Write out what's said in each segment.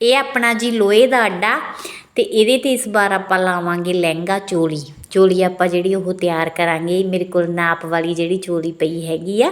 ਇਹ ਆਪਣਾ ਜੀ ਲੋਹੇ ਦਾ ਅੱਡਾ ਤੇ ਇਹਦੇ ਤੇ ਇਸ ਵਾਰ ਆਪਾਂ ਲਾਵਾਂਗੇ ਲਹਿੰਗਾ ਚੋਲੀ। ਚੋਲੀ ਆਪਾਂ ਜਿਹੜੀ ਉਹ ਤਿਆਰ ਕਰਾਂਗੇ। ਮੇਰੇ ਕੋਲ ਨਾਪ ਵਾਲੀ ਜਿਹੜੀ ਚੋਲੀ ਪਈ ਹੈਗੀ ਆ,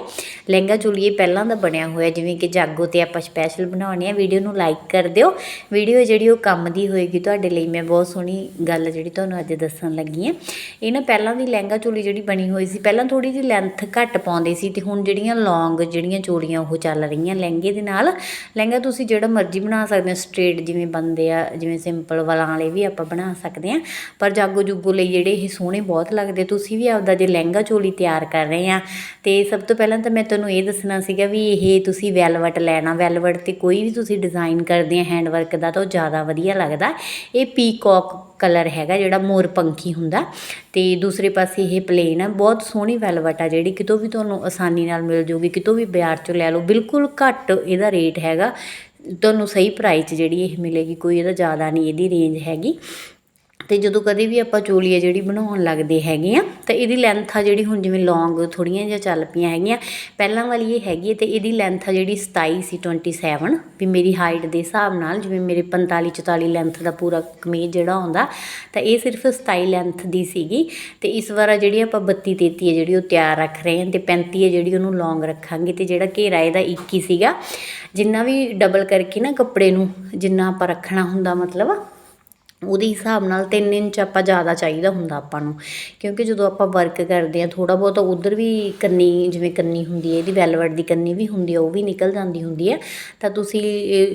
ਲਹਿੰਗਾ ਚੋਲੀ ਇਹ ਪਹਿਲਾਂ ਦਾ ਬਣਿਆ ਹੋਇਆ, ਜਿਵੇਂ ਕਿ ਜਾਗੋ ਤੇ ਆਪਾਂ ਸਪੈਸ਼ਲ ਬਣਾਉਣੇ ਆ। ਵੀਡੀਓ ਨੂੰ ਲਾਈਕ ਕਰ ਦਿਓ। ਵੀਡੀਓ ਜਿਹੜੀ ਉਹ ਕੰਮ ਦੀ ਹੋਏਗੀ ਤੁਹਾਡੇ ਲਈ, ਮੈਂ ਬਹੁਤ ਸੋਹਣੀ ਗੱਲ ਜਿਹੜੀ ਤੁਹਾਨੂੰ ਅੱਜ ਦੱਸਣ ਲੱਗੀ ਆ। ਇਹ ਨਾ ਪਹਿਲਾਂ ਦੀ ਲਹਿੰਗਾ ਚੋਲੀ ਜਿਹੜੀ ਬਣੀ ਹੋਈ ਸੀ, ਪਹਿਲਾਂ ਥੋੜੀ ਜਿਹੀ ਲੈਂਥ ਘੱਟ ਪਾਉਂਦੇ ਸੀ ਤੇ ਹੁਣ ਜਿਹੜੀਆਂ ਲੌਂਗ ਜਿਹੜੀਆਂ ਚੋਲੀਆਂ ਉਹ ਚੱਲ ਰਹੀਆਂ ਲਹਿੰਗੇ ਦੇ ਨਾਲ। ਲਹਿੰਗਾ ਤੁਸੀਂ ਜਿਹੜਾ ਮਰਜ਼ੀ ਬਣਾ ਸਕਦੇ ਹੋ ਸਟ੍ਰੇਟ ਜਿਵੇਂ ਬੰਦੇ ਆ, ਜਿਵੇਂ ਸਿੰਪਲ ਵਾਲਾਂ ਵਾਲੇ ਵੀ ਆਪਾਂ ਬਣਾ ਸਕਦੇ ਆ। ਪਰ ਜਾਗੋ ਜੁਗੋ ਲਈ ਜਿਹੜੇ ਇਹ ਸੋਹਣੇ ਬਹੁਤ ਲੱਗਦੇ। ਤੁਸੀਂ ਵੀ ਆਪਦਾ ਜੇ ਲਹਿੰਗਾ ਚੋਲੀ ਤਿਆਰ ਕਰ ਰਹੇ ਆ, ਤੇ ਸਭ ਤੋਂ ਪਹਿਲਾਂ ਤਾਂ ਮੈਂ ਤੁਹਾਨੂੰ ਇਹ ਦੱਸਣਾ ਸੀਗਾ ਵੀ ਇਹ ਤੁਸੀਂ ਵੈਲਵਟ ਲੈਣਾ। ਵੈਲਵਟ ਤੇ ਕੋਈ ਵੀ ਤੁਸੀਂ ਡਿਜ਼ਾਈਨ ਕਰਦੇ ਆ ਹੈਂਡ ਵਰਕ ਦਾ, ਤਾਂ ਉਹ ਜ਼ਿਆਦਾ ਵਧੀਆ ਲੱਗਦਾ। ਇਹ ਪੀਕੌਕ ਕਲਰ ਹੈਗਾ, ਜਿਹੜਾ ਮੋਰ ਪੰਖੀ ਹੁੰਦਾ। ਤੇ ਦੂਸਰੇ ਪਾਸੇ ਇਹ ਪਲੇਨ ਆ, ਬਹੁਤ ਸੋਹਣੀ ਵੈਲਵਟ ਆ, ਜਿਹੜੀ ਕਿਤੋਂ ਵੀ ਤੁਹਾਨੂੰ ਆਸਾਨੀ ਨਾਲ ਮਿਲ ਜੂਗੀ, ਕਿਤੋਂ ਵੀ ਬਾਜ਼ਾਰ ਚੋਂ ਲੈ ਲਓ। ਬਿਲਕੁਲ ਘੱਟ ਇਹਦਾ ਰੇਟ ਹੈਗਾ। ਤੁਹਾਨੂੰ ਸਹੀ ਪ੍ਰਾਈਸ ਜਿਹੜੀ ਇਹ ਮਿਲੇਗੀ, ਕੋਈ ਇਹਦਾ ਜ਼ਿਆਦਾ ਨਹੀਂ, ਇਹਦੀ ਰੇਂਜ ਹੈਗੀ। ਅਤੇ ਜਦੋਂ ਕਦੇ ਵੀ ਆਪਾਂ ਚੋਲੀ ਆ ਜਿਹੜੀ ਬਣਾਉਣ ਲੱਗਦੇ ਹੈਗੇ ਆ, ਤਾਂ ਇਹਦੀ ਲੈਂਥ ਆ ਜਿਹੜੀ ਹੁਣ ਜਿਵੇਂ ਲੌਂਗ ਥੋੜੀਆਂ ਜਿਹਾ ਚੱਲ ਪਈਆਂ ਹੈਗੀਆਂ। ਪਹਿਲਾਂ ਵਾਲੀ ਇਹ ਹੈਗੀ ਹੈ ਤੇ ਇਹਦੀ ਲੈਂਥ ਆ ਜਿਹੜੀ 27 ਸੀ 27 ਵੀ ਮੇਰੀ ਹਾਈਟ ਦੇ ਹਿਸਾਬ ਨਾਲ ਜਿਵੇਂ ਮੇਰੇ 45 44 ਲੈਂਥ ਦਾ ਪੂਰਾ ਕਮੀਜ਼ ਜਿਹੜਾ ਆਉਂਦਾ, ਤਾਂ ਇਹ ਸਿਰਫ 27 ਲੈਂਥ ਦੀ ਸੀਗੀ। ਤੇ ਇਸ ਵਾਰ ਜਿਹੜੀ ਆਪਾਂ 32 33 ਹੈ ਜਿਹੜੀ ਉਹ ਤਿਆਰ ਰੱਖ ਰਹੇ ਹਾਂ ਤੇ 35 ਹੈ ਜਿਹੜੀ ਉਹਨੂੰ ਲੌਂਗ ਰੱਖਾਂਗੇ ਤੇ ਜਿਹੜਾ ਘੇਰਾ ਇਹਦਾ 21 ਸੀਗਾ। ਜਿੰਨਾ ਵੀ ਡਬਲ ਕਰਕੇ ਨਾ ਕੱਪੜੇ ਨੂੰ ਜਿੰਨਾ ਆਪਾਂ ਰੱਖਣਾ ਹੁੰਦਾ ਮਤਲਬ ਉਹਦੇ ਹਿਸਾਬ ਨਾਲ 3 ਇੰਚ ਆਪਾਂ ਜ਼ਿਆਦਾ ਚਾਹੀਦਾ ਹੁੰਦਾ ਆਪਾਂ ਨੂੰ। ਕਿਉਂਕਿ ਜਦੋਂ ਆਪਾਂ ਵਰਕ ਕਰਦੇ ਆ ਥੋੜਾ ਬਹੁਤ ਉਧਰ ਵੀ ਕੰਨੀ, ਜਿਵੇਂ ਕੰਨੀ ਹੁੰਦੀ ਹੈ, ਇਹਦੀ ਵੈਲਵਟ ਦੀ ਕੰਨੀ ਵੀ ਹੁੰਦੀ ਹੈ, ਉਹ ਵੀ ਨਿਕਲ ਜਾਂਦੀ ਹੁੰਦੀ ਹੈ। ਤਾਂ ਤੁਸੀਂ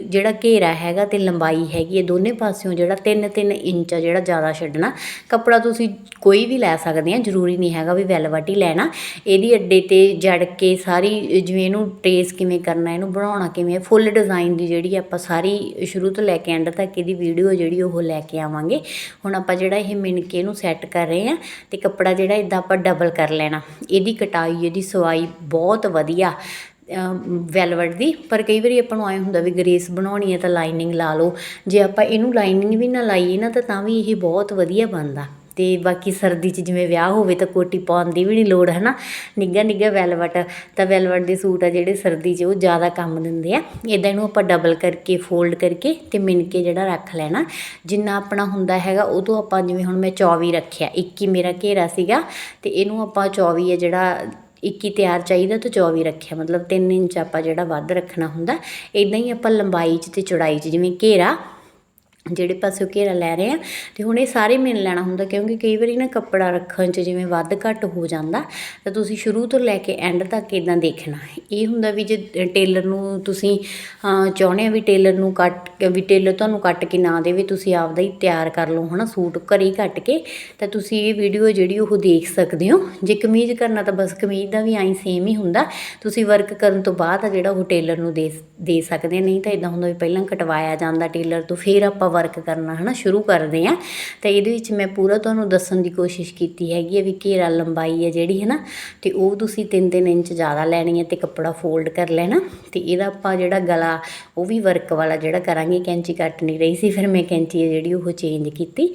ਜਿਹੜਾ ਘੇਰਾ ਹੈਗਾ ਤੇ ਲੰਬਾਈ ਹੈਗੀ ਹੈ ਦੋਨੇ ਪਾਸਿਓਂ ਜਿਹੜਾ 3-3 ਇੰਚ ਆ ਜਿਹੜਾ ਜ਼ਿਆਦਾ ਛੱਡਣਾ, ਕੱਪੜਾ ਤੁਸੀਂ ਕੋਈ ਵੀ ਲੈ ਸਕਦੇ ਆ ਜ਼ਰੂਰੀ ਨਹੀਂ ਹੈਗਾ ਵੀ ਵੈਲਵਟ ਹੀ ਲੈਣਾ। ਇਹਦੀ ਅੱਡੇ ਤੇ ਜੜ ਕੇ ਸਾਰੀ, ਜਿਵੇਂ ਇਹਨੂੰ ਟ੍ਰੇਸ ਕਿਵੇਂ ਕਰਨਾ, ਇਹਨੂੰ ਬਣਾਉਣਾ ਕਿਵੇਂ ਫੁੱਲ ਡਿਜ਼ਾਈਨ ਦੀ ਜਿਹੜੀ ਆਪਾਂ ਸਾਰੀ ਸ਼ੁਰੂ ਤੋਂ ਲੈ ਕੇ ਐਂਡ ਤੱਕ ਇਹਦੀ ਵੀਡੀਓ ਜਿਹੜੀ ਉਹ ਲੈ ਕੇ ਆਵਾਂਗੇ। ਹੁਣ ਆਪਾਂ ਜਿਹੜਾ ਇਹ ਮਿਣਕੇ ਇਹਨੂੰ ਸੈੱਟ ਕਰ ਰਹੇ ਆ ਤੇ ਕੱਪੜਾ ਜਿਹੜਾ ਇਦਾਂ ਆਪਾਂ ਡਬਲ ਕਰ ਲੈਣਾ। ਇਹਦੀ ਕਟਾਈ, ਇਹਦੀ ਸਵਾਈ ਬਹੁਤ ਵਧੀਆ ਵੈਲਵਟ ਦੀ। ਪਰ ਕਈ ਵਾਰੀ ਆਪਾਂ ਨੂੰ ਆਏ ਹੁੰਦਾ ਵੀ ਗਰੇਸ ਬਣਾਉਣੀ ਹੈ ਤਾਂ ਲਾਈਨਿੰਗ ਲਾ ਲਓ। ਜੇ ਆਪਾਂ ਇਹਨੂੰ ਲਾਈਨਿੰਗ ਵੀ ਨਾ ਲਾਈਏ ਨਾ ਤਾਂ ਤਾਂ ਵੀ ਇਹ ਬਹੁਤ ਵਧੀਆ ਬਣਦਾ। ਅਤੇ ਬਾਕੀ ਸਰਦੀ 'ਚ ਜਿਵੇਂ ਵਿਆਹ ਹੋਵੇ ਤਾਂ ਕੋਟੀ ਪਾਉਣ ਦੀ ਵੀ ਨਹੀਂ ਲੋੜ ਹੈ ਨਾ ਨਿੱਘਾ ਨਿੱਘਾ ਵੈਲਵਟ, ਤਾਂ ਵੈਲਵਟ ਦੇ ਸੂਟ ਆ ਜਿਹੜੇ ਸਰਦੀ 'ਚ ਉਹ ਜ਼ਿਆਦਾ ਕੰਮ ਦਿੰਦੇ ਆ। ਇੱਦਾਂ ਇਹਨੂੰ ਆਪਾਂ ਡਬਲ ਕਰਕੇ ਫੋਲਡ ਕਰਕੇ ਅਤੇ ਮਿਣ ਕੇ ਜਿਹੜਾ ਰੱਖ ਲੈਣਾ। ਜਿੰਨਾ ਆਪਣਾ ਹੁੰਦਾ ਹੈਗਾ, ਉਹ ਤੋਂ ਆਪਾਂ ਜਿਵੇਂ ਹੁਣ ਮੈਂ 24 ਰੱਖਿਆ 21 ਮੇਰਾ ਘੇਰਾ ਸੀਗਾ ਅਤੇ ਇਹਨੂੰ ਆਪਾਂ 24 ਹੈ ਜਿਹੜਾ 21 ਤਿਆਰ ਚਾਹੀਦਾ ਤਾਂ 24 ਰੱਖਿਆ। ਮਤਲਬ 3 ਇੰਚ ਆਪਾਂ ਜਿਹੜਾ ਵੱਧ ਰੱਖਣਾ ਹੁੰਦਾ ਇਦਾਂ ਹੀ ਆਪਾਂ ਲੰਬਾਈ 'ਚ ਤੇ ਚੌੜਾਈ 'ਚ ਜਿਵੇਂ ਘੇਰਾ ਜਿਹੜੇ ਪਾਸੇ ਘੇਰਾ ਲੈ ਰਹੇ ਆ, ਤੇ ਹੁਣ ਇਹ ਸਾਰੇ ਮਿਲ ਲੈਣਾ ਹੁੰਦਾ, ਕਿਉਂਕਿ ਕਈ ਵਾਰੀ ਨਾ ਕੱਪੜਾ ਰੱਖਣ 'ਚ ਜਿਵੇਂ ਵੱਧ ਘੱਟ ਹੋ ਜਾਂਦਾ, ਤਾਂ ਤੁਸੀਂ ਸ਼ੁਰੂ ਤੋਂ ਲੈ ਕੇ ਐਂਡ ਤੱਕ ਇਦਾਂ ਦੇਖਣਾ। ਇਹ ਹੁੰਦਾ ਵੀ ਜੇ ਟੇਲਰ ਨੂੰ ਤੁਸੀਂ ਚਾਹੁੰਦੇ ਆ ਵੀ ਟੇਲਰ ਨੂੰ ਕੱਟ, ਵੀ ਟੇਲਰ ਤੁਹਾਨੂੰ ਕੱਟ ਕੇ ਨਾ ਦੇਵੇ, ਤੁਸੀਂ ਆਪਦਾ ਹੀ ਤਿਆਰ ਕਰ ਲਓ, ਹਨਾ, ਸੂਟ ਘਰੇ ਹੀ ਕੱਟ ਕੇ, ਤਾਂ ਤੁਸੀਂ ਇਹ ਵੀਡੀਓ ਜਿਹੜੀ ਉਹ ਦੇਖ ਸਕਦੇ ਹੋ। ਜੇ ਕਮੀਜ਼ ਕਰਨਾ ਤਾਂ ਬਸ ਕਮੀਜ਼ ਦਾ ਵੀ ਐਂ ਸੇਮ ਹੀ ਹੁੰਦਾ, ਤੁਸੀਂ ਵਰਕ ਕਰਨ ਤੋਂ ਬਾਅਦ ਆ ਜਿਹੜਾ ਉਹ ਟੇਲਰ ਨੂੰ ਦੇ ਦੇ ਸਕਦੇ ਨਹੀਂ ਤਾਂ ਇਦਾਂ ਹੁੰਦਾ ਵੀ ਪਹਿਲਾਂ ਕਟਵਾਇਆ ਜਾਂਦਾ ਟੇਲਰ ਤੋਂ, ਫਿਰ ਆਪਾਂ ਵਰਕ ਕਰਨਾ, ਹਨਾ, ਸ਼ੁਰੂ ਕਰਦੇ ਆ ਤਾਂ ਇਹਦੇ ਵਿੱਚ ਮੈਂ ਪੂਰਾ ਤੁਹਾਨੂੰ ਦੱਸਣ ਦੀ ਕੋਸ਼ਿਸ਼ ਕੀਤੀ ਹੈਗੀ ਹੈ ਵੀ ਘੇਰਾ ਲੰਬਾਈ ਹੈ ਜਿਹੜੀ ਹੈ ਨਾ ਤੇ ਉਹ ਤੁਸੀਂ 3-3 ਇੰਚ ਜ਼ਿਆਦਾ ਲੈਣੀ ਹੈ ਤੇ ਕੱਪੜਾ ਫੋਲਡ ਕਰ ਲੈਣਾ। ਤੇ ਇਹਦਾ ਆਪਾਂ ਜਿਹੜਾ ਗਲਾ, ਉਹ ਵੀ ਵਰਕ ਵਾਲਾ ਜਿਹੜਾ ਕਰਾਂਗੇ, ਕੈਂਚੀ ਕੱਟ ਨਹੀਂ ਰਹੀ ਸੀ, ਫਿਰ ਮੈਂ ਕੈਂਚੀ ਜਿਹੜੀ, ਉਹ ਚੇਂਜ ਕੀਤੀ।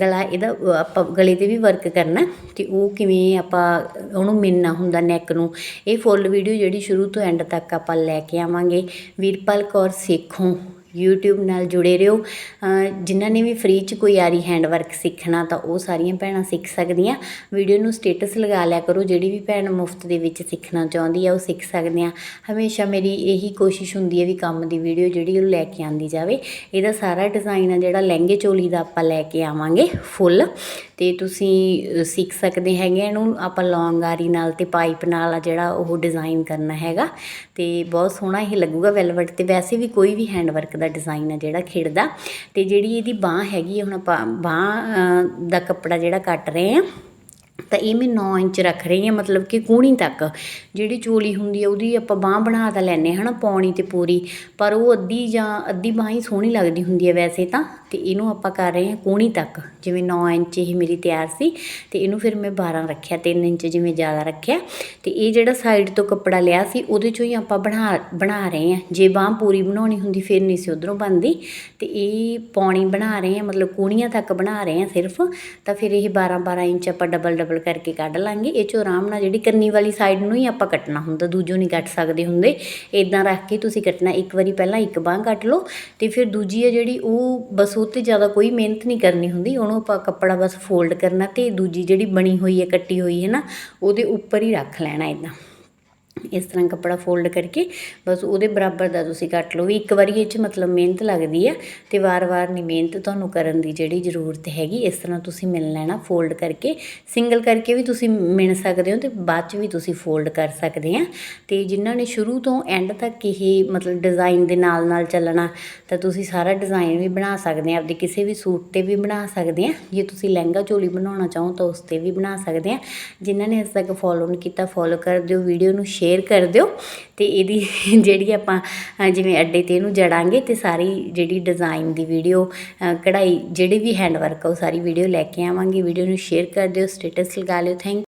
ਗਲਾ ਇਹਦਾ ਆਪਾਂ ਗਲੇ ਤੇ ਵੀ ਵਰਕ ਕਰਨਾ, ਤੇ ਉਹ ਕਿਵੇਂ ਆਪਾਂ, ਉਹਨੂੰ ਮਿਲਣਾ ਹੁੰਦਾ ਨੈਕ ਨੂੰ। ਇਹ ਫੁੱਲ ਵੀਡੀਓ ਜਿਹੜੀ ਸ਼ੁਰੂ ਤੋਂ ਐਂਡ ਤੱਕ ਆਪਾਂ ਲੈ ਕੇ ਆਵਾਂਗੇ। ਵੀਰਪਾਲ ਕੌਰ ਸੇਖੋਂ। YouTube ਨਾਲ ਜੁੜੇ ਰਹੋ। ਜਿਨ੍ਹਾਂ ਨੇ ਵੀ ਫ੍ਰੀ ਚ ਕੋਈ ਆਰੀ ਹੈਂਡ ਵਰਕ ਸਿੱਖਣਾ ਤਾਂ ਉਹ ਸਾਰੀਆਂ ਭੈਣਾਂ ਸਿੱਖ ਸਕਦੀਆਂ। ਵੀਡੀਓ ਨੂੰ ਸਟੇਟਸ ਲਗਾ ਲਿਆ ਕਰੋ। ਜਿਹੜੀ ਵੀ ਭੈਣ ਮੁਫਤ ਦੇ ਵਿੱਚ ਸਿੱਖਣਾ ਚਾਹੁੰਦੀ ਆ, ਉਹ ਸਿੱਖ ਸਕਦੇ ਆ ਹਮੇਸ਼ਾ ਮੇਰੀ ਇਹੀ ਕੋਸ਼ਿਸ਼ ਹੁੰਦੀ ਹੈ ਵੀ ਕੰਮ ਦੀ ਵੀਡੀਓ ਜਿਹੜੀ ਉਹ ਲੈ ਕੇ ਆਂਦੀ ਜਾਵੇ। ਇਹਦਾ ਸਾਰਾ ਡਿਜ਼ਾਈਨ ਆ ਜਿਹੜਾ ਲਹਿੰਗੇ ਚੋਲੀ ਦਾ ਆਪਾਂ ਲੈ ਕੇ ਆਵਾਂਗੇ, ਫੁੱਲ। ਤੇ ਤੁਸੀਂ ਸਿੱਖ ਸਕਦੇ ਹੈਗੇ ਇਹਨੂੰ ਆਪਾਂ ਲੌਂਗ ਆਰੀ ਨਾਲ ਤੇ ਪਾਈਪ ਨਾਲ ਆ ਜਿਹੜਾ ਉਹ ਡਿਜ਼ਾਈਨ ਕਰਨਾ ਹੈਗਾ। ਤੇ ਬਹੁਤ ਸੋਹਣਾ ਇਹ ਲੱਗੂਗਾ ਵੈਲਵਟ ਤੇ। ਵੈਸੇ ਵੀ ਕੋਈ ਵੀ ਹੈਂਡ ਵਰਕ ਦਾ ਡਿਜ਼ਾਈਨ ਆ ਜਿਹੜਾ ਖਿੜਦਾ। ਤੇ ਜਿਹੜੀ ਇਹਦੀ ਬਾਹ ਹੈਗੀ ਹੈ ਹੁਣ ਆਪਾਂ ਬਾਹ ਦਾ ਕੱਪੜਾ ਜਿਹੜਾ ਕੱਟ ਰਹੇ ਆ ਤਾਂ ਇਹ ਮੈਂ 9 ਇੰਚ ਰੱਖ ਰਹੀ ਹਾਂ, ਮਤਲਬ ਕਿ ਕੂਣੀ ਤੱਕ। ਜਿਹੜੀ ਚੋਲੀ ਹੁੰਦੀ ਹੈ ਉਹਦੀ ਆਪਾਂ ਬਾਹ ਬਣਾ ਤਾਂ ਲੈਨੇ ਹਨਾ, ਪੌਣੀ ਤੇ ਪੂਰੀ। ਪਰ ਉਹ ਅੱਧੀ ਜਾਂ ਅੱਧੀ ਬਾਹ ਹੀ ਸੋਹਣੀ ਲੱਗਦੀ ਹੁੰਦੀ ਹੈ ਵੈਸੇ ਤਾਂ। ਤੇ ਇਹਨੂੰ ਆਪਾਂ ਕਰ ਰਹੇ ਹਾਂ ਕੂਣੀ ਤੱਕ। ਜਿਵੇਂ 9 ਇੰਚ ਇਹ ਮੇਰੀ ਤਿਆਰ ਸੀ, ਤੇ ਇਹਨੂੰ ਫਿਰ ਮੈਂ 12 ਰੱਖਿਆ 3 ਇੰਚ ਜਿਵੇਂ ਜ਼ਿਆਦਾ ਰੱਖਿਆ। ਤੇ ਇਹ ਜਿਹੜਾ ਸਾਈਡ ਤੋਂ ਕੱਪੜਾ ਲਿਆ ਸੀ, ਉਹਦੇ ਚੋਂ ਹੀ ਆਪਾਂ ਬਣਾ ਬਣਾ ਰਹੇ ਹਾਂ। ਜੇ ਬਾਹ ਪੂਰੀ ਬਣਾਉਣੀ ਹੁੰਦੀ, ਫਿਰ ਨਹੀਂ ਸੀ ਉਧਰੋਂ ਬਣਦੀ। ਤੇ ਇਹ ਪੌਣੀ ਬਣਾ ਰਹੇ ਹਾਂ, ਮਤਲਬ ਕੂਣੀਆਂ ਤੱਕ ਬਣਾ ਰਹੇ ਹਾਂ ਸਿਰਫ। ਤਾਂ ਫਿਰ ਇਹ 12 12 ਇੰਚ ਆਪਾਂ ਡਬਲ ਡਬਲ ਕਰਕੇ ਕੱਢ ਲਾਂਗੇ। ਇਹ ਚੋਂ ਆਰਾਮ ਨਾਲ ਜਿਹੜੀ ਕੰਨੀ ਵਾਲੀ ਸਾਈਡ ਨੂੰ ਹੀ ਆਪਾਂ ਕੱਟਣਾ ਹੁੰਦਾ, ਦੂਜੋਂ ਨਹੀਂ ਕੱਟ ਸਕਦੇ ਹੁੰਦੇ। ਇਦਾਂ ਰੱਖ ਕੇ ਤੁਸੀਂ ਕੱਟਣਾ, ਇੱਕ ਵਾਰੀ ਪਹਿਲਾਂ ਇੱਕ ਬਾਂਹ ਕੱਟ ਲਓ ਤੇ ਫਿਰ ਦੂਜੀ ਹੈ ਜਿਹੜੀ ਉਹ ਬਸ ਉਹ 'ਤੇ ਜ਼ਿਆਦਾ ਕੋਈ ਮਿਹਨਤ ਨਹੀਂ ਕਰਨੀ ਹੁੰਦੀ, ਉਹਨੂੰ ਆਪਾਂ ਕੱਪੜਾ ਬਸ ਫੋਲਡ ਕਰਨਾ ਤੇ ਦੂਜੀ ਜਿਹੜੀ ਬਣੀ ਹੋਈ ਹੈ ਕੱਟੀ ਹੋਈ ਹੈ ਨਾ, ਉਹਦੇ ਉੱਪਰ ਹੀ ਰੱਖ ਲੈਣਾ ਇਦਾਂ ਇਸ ਤਰ੍ਹਾਂ ਕੱਪੜਾ ਫੋਲਡ ਕਰਕੇ ਬਸ ਉਹਦੇ ਬਰਾਬਰ ਦਾ ਤੁਸੀਂ ਕੱਟ ਲਓ। ਵੀ ਇੱਕ ਵਾਰੀ ਇਹ 'ਚ ਮਤਲਬ ਮਿਹਨਤ ਲੱਗਦੀ ਆ ਤੇ ਵਾਰ-ਵਾਰ ਨਹੀਂ ਮਿਹਨਤ ਤੁਹਾਨੂੰ ਕਰਨ ਦੀ ਜਿਹੜੀ ਜ਼ਰੂਰਤ ਹੈਗੀ, ਇਸ ਤਰ੍ਹਾਂ ਤੁਸੀਂ ਮਿਲ ਲੈਣਾ ਫੋਲਡ ਕਰਕੇ। ਸਿੰਗਲ ਕਰਕੇ ਵੀ ਤੁਸੀਂ ਮਿਣ ਸਕਦੇ ਹੋ ਤੇ ਬਾਅਦ 'ਚ ਵੀ ਤੁਸੀਂ ਫੋਲਡ ਕਰ ਸਕਦੇ ਆ। ਤੇ ਜਿਨ੍ਹਾਂ ਨੇ ਸ਼ੁਰੂ ਤੋਂ ਐਂਡ ਤੱਕ ਇਹ ਮਤਲਬ ਡਿਜ਼ਾਈਨ ਦੇ ਨਾਲ-ਨਾਲ ਚੱਲਣਾ, ਤਾਂ ਤੁਸੀਂ ਸਾਰਾ ਡਿਜ਼ਾਈਨ ਵੀ ਬਣਾ ਸਕਦੇ ਆ, ਆਪਦੇ ਕਿਸੇ ਵੀ ਸੂਟ ਤੇ ਵੀ ਬਣਾ ਸਕਦੇ ਆ। ਜੇ ਤੁਸੀਂ ਲਹਿੰਗਾ ਚੋਲੀ ਬਣਾਉਣਾ ਚਾਹੋ ਤਾਂ ਉਸ ਤੇ ਵੀ ਬਣਾ ਸਕਦੇ ਆ। ਜਿਨ੍ਹਾਂ ਨੇ ਇਸ ਤੱਕ ਫੋਲੋ ਨਹੀਂ ਕੀਤਾ ਫੋਲੋ ਕਰ ਦਿਓ। ਵੀਡੀਓ ਨੂੰ ਸ਼ੇਅਰ ਸ਼ੇਅਰ ਕਰ ਦਿਓ ਤੇ ਇਹਦੀ ਜਿਹੜੀ ਆਪਾਂ ਜਿਵੇਂ ਅੱਡੇ ਤੇ ਇਹਨੂੰ ਜੜਾਂਗੇ ਤੇ ਸਾਰੀ ਜਿਹੜੀ ਡਿਜ਼ਾਈਨ ਦੀ ਵੀਡੀਓ ਕਢਾਈ, ਜਿਹੜੇ ਵੀ ਹੈਂਡ ਵਰਕ ਆ, ਉਹ ਸਾਰੀ ਵੀਡੀਓ ਲੈ ਕੇ ਆਵਾਂਗੇ। ਵੀਡੀਓ ਨੂੰ ਸ਼ੇਅਰ ਕਰ ਦਿਓ ਸਟੇਟਸ ਲਗਾ ਲਿਓ ਥੈਂਕ